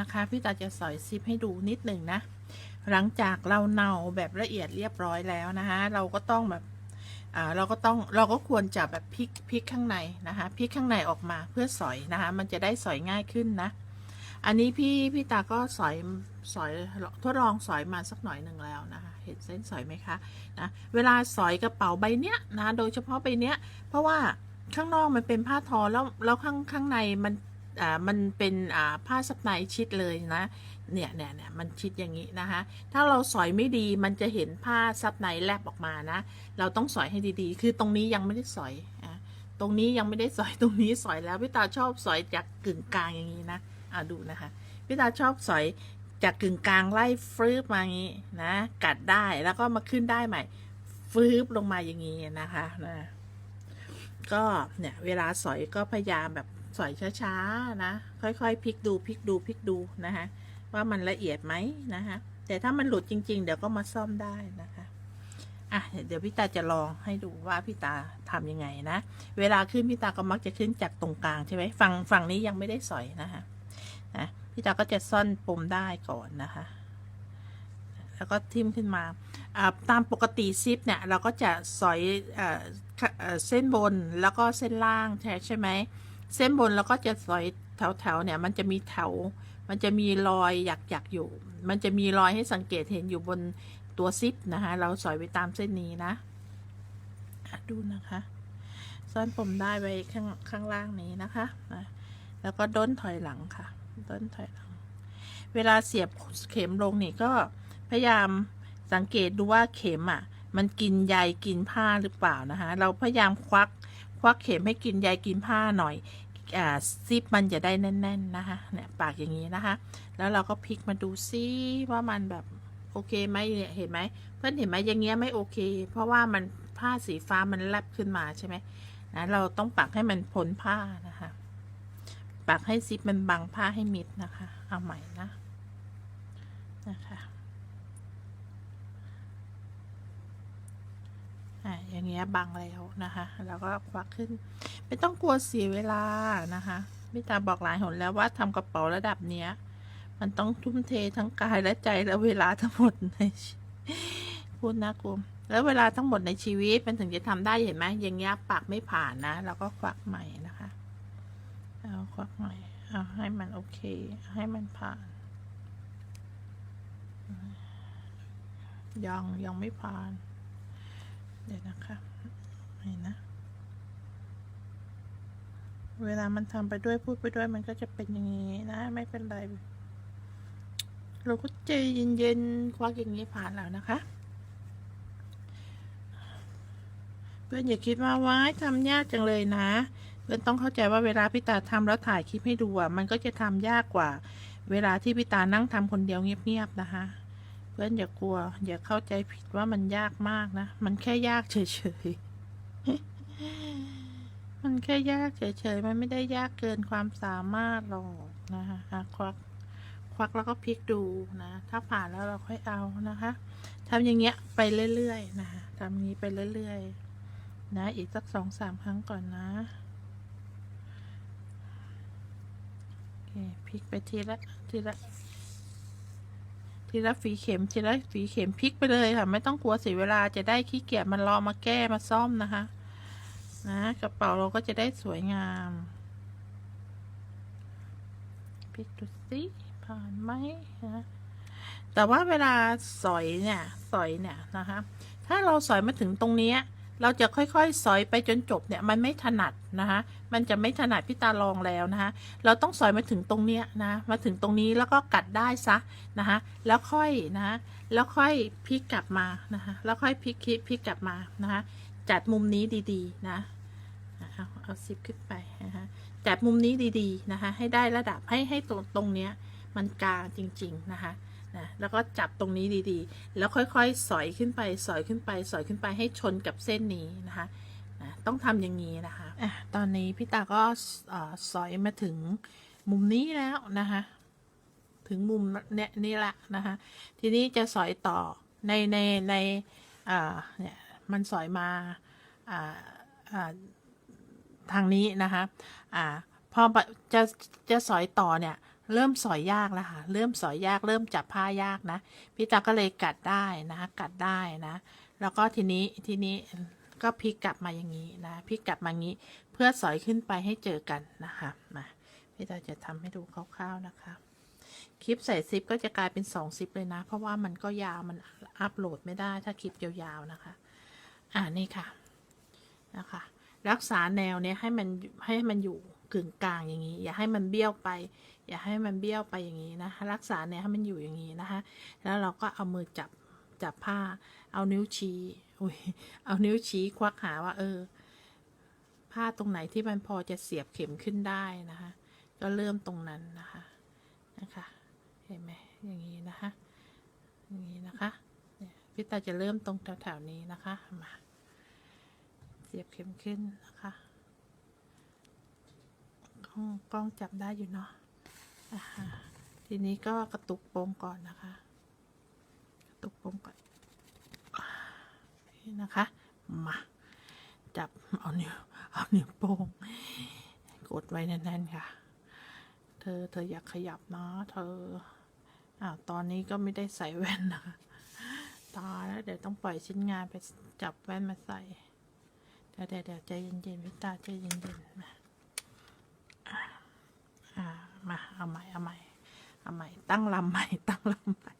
นะคะพี่ตาจะสอยซิปให้ดูนิดหนึ่งนะ หลังจากเราเนาแบบละเอียดเรียบร้อยแล้วนะคะเราก็ต้องแบบอ่าเราก็ต้องเราก็ควรจะแบบพลิกพลิกข้างในนะคะพลิกข้างในออกมาเพื่อสอยนะคะมันจะได้สอยง่ายขึ้นนะ อันนี้พี่พี่ตาก็สอยสอยทดลองสอยมาสักหน่อยหนึ่งแล้วนะคะเห็นเส้นสอยไหมคะนะเวลาสอยกระเป๋าใบเนี้ยนะโดยเฉพาะใบเนี้ยเพราะว่าข้างนอกมันเป็นผ้าทอแล้วแล้วข้างข้างในมัน อ่ามันเป็นอ่าผ้าซับในชิดเลยนะเนี่ยเนี่ยเนี่ยมันชิดอย่างนี้นะคะ ถ้าเราสอยไม่ดีมันจะเห็นผ้าซับในแลบออกมานะ เราต้องสอยให้ดีๆ คือตรงนี้ยังไม่ได้สอยอะตรงนี้ยังไม่ได้สอยตรงนี้สอยแล้วพี่ตาชอบสอยจากกึ่งกลางอย่างนี้นะอ่าดูนะคะพี่ตาชอบสอยจากกึ่งกลางไล่ฟืบมาอย่างนี้นะกัดได้แล้วก็มาขึ้นได้ใหม่ฟืบลงมาอย่างนี้นะคะนะก็เนี่ยเวลาสอยก็พยายามแบบ สอยช้าๆนะ ค่อยๆพลิกดูพลิกดูพลิกดูนะคะว่ามันละเอียดไหมนะคะแต่ถ้ามันหลุดจริง ๆ เดี๋ยวก็มาซ่อมได้นะคะอะเดี๋ยวพี่ตาจะลองให้ดูว่าพี่ตาทำยังไงนะ เวลาขึ้นพี่ตาก็มักจะขึ้นจากตรงกลางใช่ไหมฝั่งฝั่งนี้ยังไม่ได้สอยนะคะนะพี่ตาก็จะซ่อนปมได้ก่อนนะคะ แล้วก็ทิ่มขึ้นมาตามปกติซิปเนี่ยเราก็จะสอยเออเอ่อเส้นบนแล้วก็เส้นล่างใช่ใช่ไหม เส้นบนเราก็จะสอยแถวๆเนี่ย มันจะมีแถว มันจะมีรอยหยักหยักๆอยู่ มันจะมีรอยให้สังเกตเห็นอยู่บนตัวซิปนะคะเราสอยไปตามเส้นนี้นะดูนะคะซ่อนปมได้ไว้ข้างข้างล่างนี้นะคะนะแล้วก็ด้นถอยหลังค่ะ ด้นถอยหลัง เวลาเสียบเข็มลงนี่ก็พยายามสังเกตดูว่าเข็มอะ มันกินใยกินผ้าหรือเปล่านะคะ เราพยายามควัก ควักเข็มให้กินใยกินผ้าหน่อยอซิปมันจะได้แน่น ๆ นะคะเนี่ยปากอย่างนี้นะคะ แล้วเราก็พลิกมาดูซิว่ามันแบบโอเคไหมเนี่ยเห็นไหมเพื่อนเห็นไหมอย่างเงี้ยไม่โอเค เพราะว่ามันผ้าสีฟ้ามันแลบขึ้นมาใช่ไหมนะเราต้องปักให้มันพ้นผ้านะคะ ปักให้ซิปมันบังผ้าให้มิดนะคะ เอาใหม่นะนะคะ อะอย่างเงี้บังแล้วนะคะแล้วก็ควักขึ้น ไม่ต้องกลัวเสียเวลานะคะพี่ตาบอกหลายหนแล้วว่าทำกระเป๋าระดับเนี้ย มันต้องทุ่มเททั้งกายและใจและเวลาทั้งหมดในพูดนะกูแล้วเวลาทั้งหมดในชีวิตมันถึงจะทำได้เห็นไหมอย่างเงี้ยปากไม่ผ่านนะเราก็ควักใหม่นะคะเอาควักใหม่เอาให้มันโอเค ให้มันผ่าน ยังยังไม่ผ่าน เดี๋ยวนะคะนี่นะ เวลามันทำไปด้วยพูดไปด้วยมันก็จะเป็นอย่างนี้นะ ไม่เป็นไร เราก็ใจเย็นๆ ควักอย่างนี้ผ่านแล้วนะคะ เพื่อนอย่าคิดว่าว้ายทำยากจังเลยนะเพื่อนต้องเข้าใจว่าเวลาพี่ตาทำแล้วถ่ายคลิปให้ดูอะมันก็จะทำยากกว่า เวลาที่พี่ตานั่งทำคนเดียวเงียบๆนะคะ เพื่อนอย่ากลัว อย่าเข้าใจผิดว่ามันยากมากนะ มันแค่ยากเฉยๆ มันแค่ยากเฉยๆ มันไม่ได้ยากเกินความสามารถหรอกนะคะควักควักแล้วก็พลิกดูนะ ถ้าผ่านแล้วเราค่อยเอานะคะทำอย่างเงี้ยไปเรื่อยๆ นะคะทำนี้ไปเรื่อยๆ นะ อีกสักสองสามครั้งก่อนนะโอเคพลิกไปทีละทีละ ทีละฝีเข็มทีละฝีเข็มพลิกไปเลยค่ะ ไม่ต้องกลัวเสียเวลาจะได้ขี้เกียจมันรอมาแก้มาซ่อมนะคะ นะกระเป๋าเราก็จะได้สวยงามพลิกดูสิผ่านไหมนะแต่ว่าเวลาสอยเนี่ยสอยเนี่ยนะคะ ถ้าเราสอยมาถึงตรงนี้ เราจะค่อยๆ สอยไปจนจบเนี่ยมันไม่ถนัดนะคะมันจะไม่ถนัดพี่ตาลองแล้วนะคะเราต้องสอยมาถึงตรงเนี้ยนะมาถึงตรงนี้แล้วก็กัดได้ซะนะคะแล้วค่อยนะแล้วค่อยพลิกกลับมานะคะแล้วค่อยพลิกพลิกพลิกกลับมานะคะจัดมุมนี้ดีๆนะเอาเอาซิปขึ้นไปนะคะจัดมุมนี้ดีๆนะคะให้ได้ระดับให้ให้ตรงตรงเนี้ยมันกลางจริง ๆ นะคะ นะแล้วก็จับตรงนี้ดีๆ แล้วค่อยๆ สอยขึ้นไป สอยขึ้นไป สอยขึ้นไปให้ชนกับเส้นนี้นะคะนะต้องทำอย่างนี้นะคะอะตอนนี้พี่ตาก็สอยมาถึงมุมนี้แล้วนะคะ ถึงมุมเนี่ยนี่ละนะคะ ทีนี้จะสอยต่อในในในเนี่ยมันสอยมาอ่าอ่าทางนี้นะคะ อ่าพอจะจะสอยต่อเนี่ย เริ่มสอยยากแล้วค่ะเริ่มสอยยากเริ่มจับผ้ายากนะพี่ตาก็เลยกัดได้นะกัดได้นะ แล้วก็ทีนี้ทีนี้ก็พลิกกลับมาอย่างนี้นะพลิกกลับมาอย่างนี้ เพื่อสอยขึ้นไปให้เจอกันนะคะมาพี่ตาจะทำให้ดูคร่าวๆนะคะ คลิปใส่ซิปก็จะกลายเป็นสองซิปเลยนะ เพราะว่ามันก็ยาวมันอัพโหลดไม่ได้ถ้าคลิปยาวๆนะคะ อ่านี่ค่ะนะคะ รักษาแนวเนี้ยให้มันให้มันอยู่กึ่งกลางอย่างนี้ อย่าให้มันเบี้ยวไป อย่าให้มันเบี้ยวไปอย่างนี้นะคะรักษาแนวให้มันอยู่อย่างนี้นะคะ แล้วเราก็เอามือจับจับผ้า เอานิ้วชี้อุ้ยเอานิ้วชี้ควักหาว่า เออ ผ้าตรงไหนที่มันพอจะเสียบเข็มขึ้นได้นะคะ ก็เริ่มตรงนั้นนะคะนะคะ เห็นไหมอย่างนี้นะคะอย่างนี้นะคะพี่ตาจะเริ่มตรงแถวๆนี้นะคะมาเสียบเข็มขึ้นนะคะกล้องกล้องจับได้อยู่เนาะ ทีนี้ก็กระตุกโปมก่อนนะคะ กระตุกโปมก่อนนี่นะคะ มา จับเอานิ้วเอานิ้วโป้งกดไว้แน่นๆค่ะ เธอเธออยากขยับนะเธออ่าวตอนนี้ก็ไม่ได้ใส่แว่นนะคะตาแล้วเดี๋ยวต้องปล่อยชิ้นงานไปจับแว่นมาใส่ เดี๋ยวเดี๋ยวใจเย็นๆพี่ตาใจเย็นๆอ่ามาเอาใหม่เอาใหม่เอา ใหม่ ตั้งลำใหม่ ตั้งลำใหม่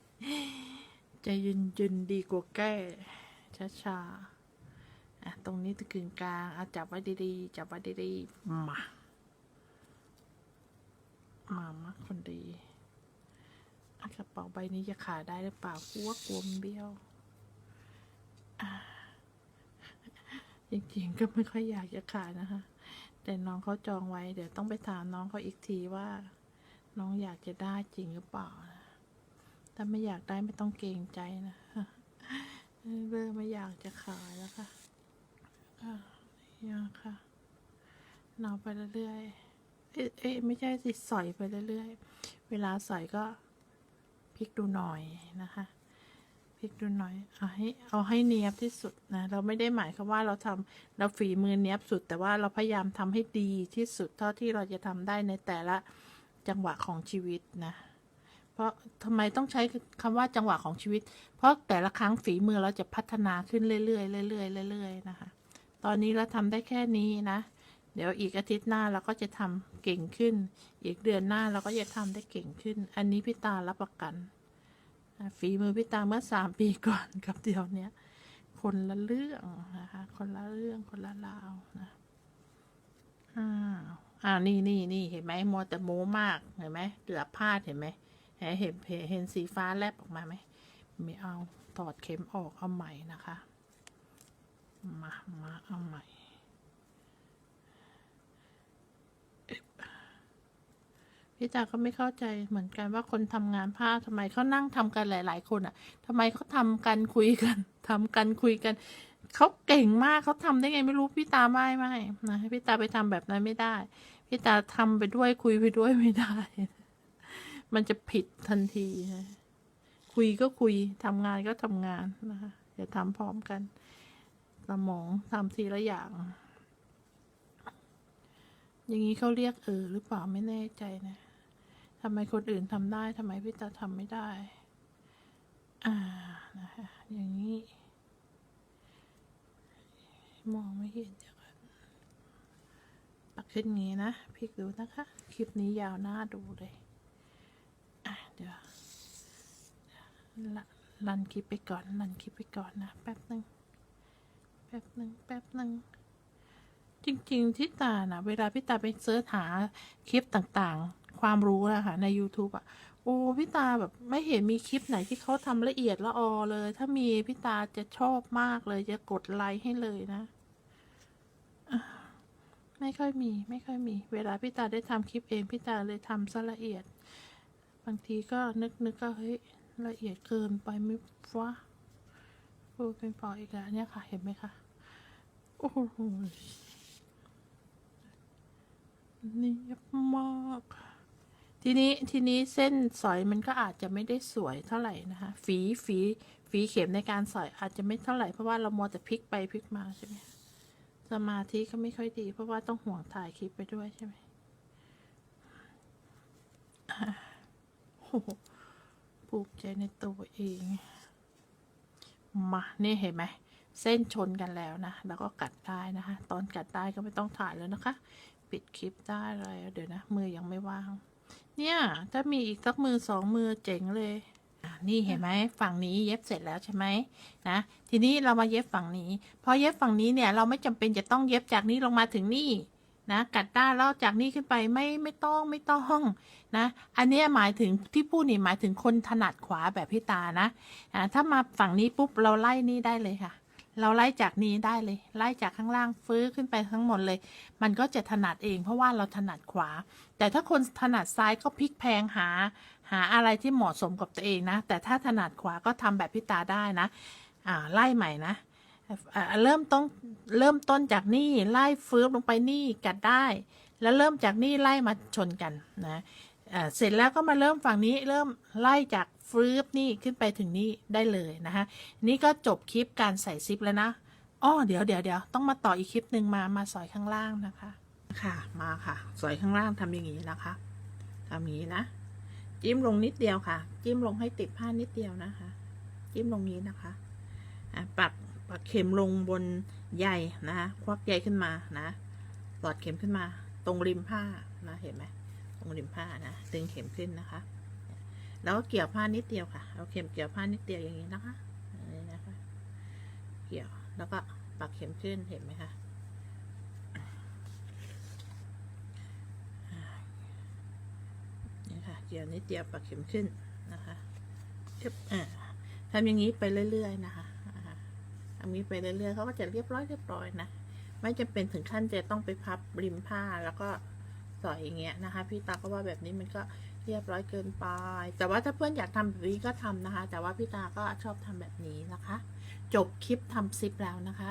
ใจเย็นๆดีกว่าแก้ช้าๆอะตรงนี้ตะกึ่งกลางเอาจับไว้ดีๆ จับไว้ดีๆมามามาคนดีกระเป๋าใบนี้จะขายได้หรือเปล่ากลัวกลัวมันเบี้ยวจริงๆก็ไม่ค่อยอยากจะขายนะคะ แต่น้องเขาจองไว้ เดี๋ยวต้องไปถามน้องเขาอีกทีว่า น้องอยากจะได้จริงหรือเปล่านะถ้าไม่อยากได้ไม่ต้องเกรงใจนะเริ่มไม่อยากจะขายแล้วค่ะอะอยากค่ะหนาวไปเรื่อยๆเอ๊ะไม่ใช่สิสอยไปเรื่อยๆ เวลาสอยก็พลิกดูหน่อยนะคะพลิกดูหน่อยเอาให้เอาให้เนียบที่สุดนะเราไม่ได้หมายความว่าเราทำเราฝีมือเนียบสุด แต่ว่าเราพยายามทำให้ดีที่สุดเท่าที่เราจะทำได้ในแต่ละ จังหวะของชีวิตนะ เพราะทำไมต้องใช้คำว่าจังหวะของชีวิต เพราะแต่ละครั้งฝีมือเราจะพัฒนาขึ้นเรื่อยๆเรื่อยๆเรื่อยๆนะคะ ตอนนี้เราทำได้แค่นี้นะ เดี๋ยวอีกอาทิตย์หน้าเราก็จะทำเก่งขึ้น อีกเดือนหน้าเราก็จะทำได้เก่งขึ้น อันนี้พี่ตารับประกันฝีมือพี่ตาเมื่อสามปีก่อนกับเดี๋ยวนี้คนละเรื่องนะคะ คนละเรื่องคนละราวนะอ้าว อ่านี่นี่นี่เห็นไหมมัวแต่โม้มากเห็นไหมเหลือพลาดเห็นไหมเห็นเห็นเห็นสีฟ้าแลบออกมาไหมไม่เอาถอดเข็มออกเอาใหม่นะคะ มามาเอาใหม่พี่ตาก็ไม่เข้าใจเหมือนกันว่าคนทำงานผ้าทำไมเขานั่งทำกันหลาย ๆ คนอะทำไมเขาทำกันคุยกันทำกันคุยกัน เขาเก่งมากเขาทำได้ไงไม่รู้พี่ตาไม่ไม่นะพี่ตาไปทำแบบนั้นไม่ได้ พี่ตาทำไปด้วยคุยไปด้วยไม่ได้ มันจะผิดทันทีนะคุยก็คุยทำงานก็ทำงานนะคะอย่าทำพร้อมกัน สมองทำทีละอย่าง อย่างนี้เขาเรียกเออหรือเปล่าไม่แน่ใจนะทำไมคนอื่นทำได้ทำไมพี่ตาทำไม่ได้ อ่านะคะอย่างนี้ มองไม่เห็นเดี๋ยวก่อนปักขึ้นงี้นะพลิกดูนะคะ คลิปนี้ยาวหน้าดูเลยอะเดี๋ยวละรันคลิปไปก่อนรันคลิปไปก่อนนะแป๊บหนึ่งแป๊บหนึ่งแป๊บหนึ่งจริงๆที่ตานะเวลาพี่ตาไปเสิร์ชหาคลิปต่างๆ ความรู้นะคะใน YouTube อะโอ้พี่ตาแบบไม่เห็นมีคลิปไหนที่เขาทำละเอียดละออเลย ถ้ามีพี่ตาจะชอบมากเลยจะกดไลค์ให้เลยนะ ไม่ค่อยมีไม่ค่อยมี เวลาพี่ตาได้ทำคลิปเองพี่ตาเลยทำซะละเอียด บางทีก็นึกนึกก็เฮ้ยละเอียดเกินไปไม่วะพูดเป็นพออีกแล้วเนี่ยค่ะ เห็นไหมคะโอ้โหเนียบมากทีนี้ทีนี้เส้นสอยมันก็อาจจะไม่ได้สวยเท่าไหร่นะคะฝีฝีฝีเข็มในการสอยอาจจะไม่เท่าไหร่เพราะว่าเรามัวแต่พลิกไปพลิกมาใช่ไหม สมาธิก็ไม่ค่อยดี เพราะว่าต้องห่วงถ่ายคลิปไปด้วยใช่ไหมอ่าภูมิใจในตัวเอง มา นี่เห็นไหม เส้นชนกันแล้วนะ แล้วก็กัดได้นะคะ ตอนกัดได้ก็ไม่ต้องถ่ายแล้วนะคะ ปิดคลิปได้เลย เดี๋ยวนะ มือยังไม่ว่าง เนี่ย ถ้ามีอีกสักมือสองมือเจ๋งเลย นี่เห็นไหมฝั่งนี้เย็บเสร็จแล้วใช่ไหมนะ ทีนี้เรามาเย็บฝั่งนี้ พอเย็บฝั่งนี้เนี่ยเราไม่จำเป็นจะต้องเย็บจากนี้ลงมาถึงนี่นะกัดได้แล้วจากนี้ขึ้นไปไม่ไม่ต้องไม่ต้องนะ อันเนี้ยหมายถึงที่พูดนี่หมายถึงคนถนัดขวาแบบพี่ตานะอ่าถ้ามาฝั่งนี้ปุ๊บเราไล่นี่ได้เลยค่ะ เราไล่จากนี้ได้เลย ไล่จากข้างล่างฟื้นขึ้นไปทั้งหมดเลย มันก็จะถนัดเองเพราะว่าเราถนัดขวา แต่ถ้าคนถนัดซ้ายก็พลิกแพงหา หาอะไรที่เหมาะสมกับตัวเองนะ แต่ถ้าถนัดขวาก็ทำแบบพี่ตาได้นะ อ่าไล่ใหม่นะเริ่มต้นเริ่มต้นจากนี่ไล่ฟื้นลงไปนี่กัดได้ แล้วเริ่มจากนี่ไล่มาชนกันนะ อ่าเสร็จแล้วก็มาเริ่มฝั่งนี้เริ่มไล่จากฟื้นนี่ขึ้นไปถึงนี่ได้เลยนะคะนี่ก็จบคลิปการใส่ซิปแล้วนะอ้อเดี๋ยวเดี๋ยวเดี๋ยวต้องมาต่ออีกคลิปหนึ่งมามาสอยข้างล่างนะคะค่ะมาค่ะ สอยข้างล่างทำอย่างนี้นะคะทำอย่างนี้นะ จิ้มลงนิดเดียวค่ะ จิ้มลงให้ติดผ้านิดเดียวนะคะ จิ้มลงนี้นะคะอะปักปักเข็มลงบนใยนะคะควักใยขึ้นมานะ หลอดเข็มขึ้นมา ตรงริมผ้านะเห็นไหม ตรงริมผ้านะดึงเข็มขึ้นนะคะแล้วก็เกี่ยวผ้านิดเดียวค่ะ เอาเข็มเกี่ยวผ้านิดเดียวอย่างนี้นะคะนี้นะคะ เกี่ยวแล้วก็ปักเข็มขึ้นเห็นไหมคะนี่ค่ะ เกี่ยวนิดเดียวปักเข็มขึ้นนะคะเอบอ่าทำอย่างนี้ไปเรื่อยๆนะคะอ่าทำนี้ไปเรื่อยๆเขาก็จะเรียบร้อยเรียบร้อยนะ ไม่จำเป็นถึงขั้นจะต้องไปพับริมผ้าแล้วก็ สอยอย่างเงี้ยนะคะ พี่ตาก็ว่าแบบนี้มันก็เรียบร้อยเกินไป แต่ว่าถ้าเพื่อนอยากทำแบบนี้ก็ทำนะคะ แต่ว่าพี่ตาก็ชอบทำแบบนี้นะคะ จบคลิปทำซิปแล้วนะคะ